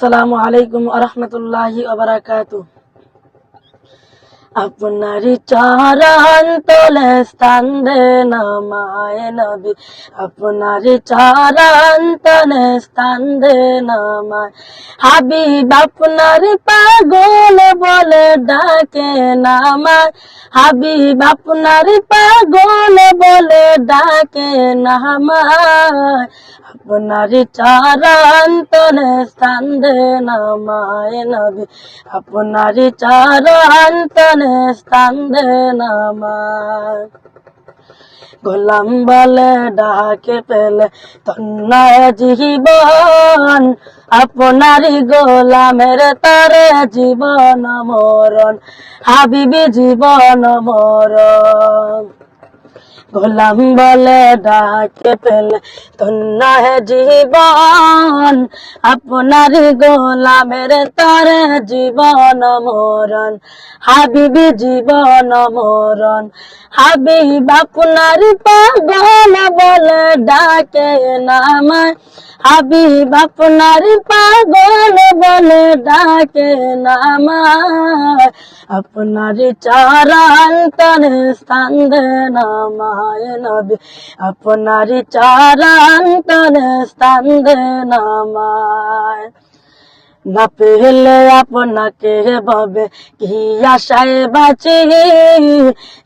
আসসালামু আলাইকুম আরহামতুল্লাহি আবরাকাতু আপনারি চরণ তোলে স্থান দে নামায় নবী। আপনারি চরণ তোলে স্থান দে নামায় হাবিব আপনার পাগল বলে ডাকে নামায় হাবিব আপনার পাগল বলে ডাকে নামায় আপনার চরণ তোলে স্থান দে নামায় নবী। আপনার চরণ তোলে স্থান দে নামায়। গোলাম বলে, ডাকে পেলে তন্নায় জীবন। আপনারি গোলামের তারে জীবন মরণ, হাবিবি জীবন মরণ। গোলাম বলে ডাকে পেলে তন্না হে জীবন আপনার গোলামের তারে জীবন মরণ হাবিবি জীবন মরণ হাবিব আপনার পাগল বলে ডাকে নামায় হাবিব আপনার পাগল বলে ডাকে নামায় আপনার চারান তনে স্থান নামায় নবী। আপনার চারান তনে স্থান দে নামায়। না পেলে আপনাকে ববে, কি আশায় বাঁচি?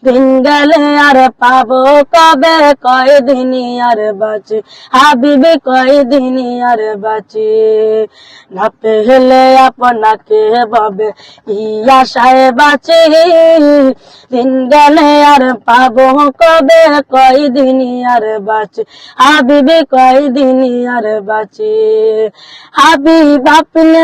দিন গেলে আর পাবো কবে? কয়দিনই আর বাঁচি? হাবিবি, কয়দিনই আর বাঁচি? না পেলে আপনাকে ববে, কি আশায় বাঁচি? দিন গেলে আর পাবো কবে? কয়দিনই আর বাঁচি? হাবিবি, কয়দিনই আর বাঁচি? হাবিব, আপনি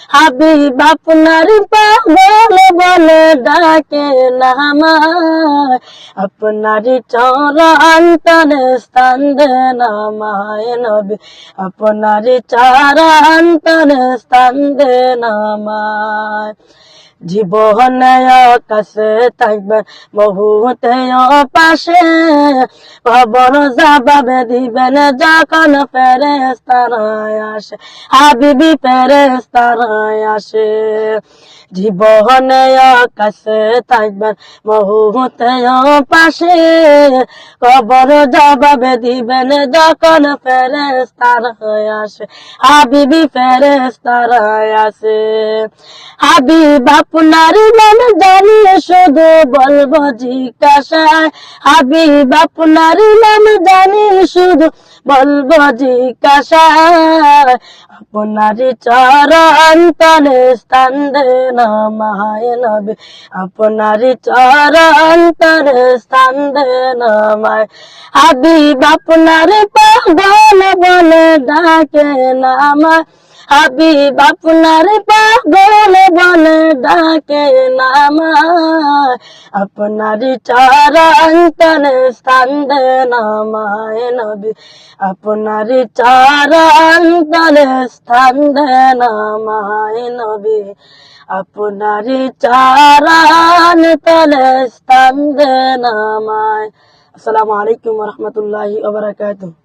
হাবিব আপনার পাগল বলে ডাকে নামায় আপনার চরণ তনে স্থান দে নামায় নবী। আপনার চরণ তনে স্থান দে নামায় জীবনে কাছে থাকবে মুহূর্তে পাশে। খবর জবাবে দিবেন যখন ফেরেস্তারায় আসে, হাবিবি ফেরেস্তারায় আসে। জীবনে কাছে থাকবেন মুহূর্তে পাশে। খবর জবাবে দিবেন যখন ফেরেস্তারায় আসে, হাবিবি ফেরেস্তারায় আসে। হাবিব, আপনার নাম জানি শুধু বলব জিজ্ঞাসায় হাবিব, আপনার নাম জানি শুধু বলব জিজ্ঞাসায় আপনার চরণ তলে স্থান দে নামায় নবী। আপনার চরণ তলে স্থান দে নামায় হাবিব, আপনার পাগল বলে ডাকে নামায়। হাবিব আপনার পাগল বলে ডাকে নামায়। আপনার চরণ তনে স্থান নামায় নবী। আপনার চরণ তনে স্থান নামায় নবী। আপনার চরণ তনে স্থান নামায়। আসসালামু আলাইকুম রহমতুল্লাহি ওবরাকাতুহ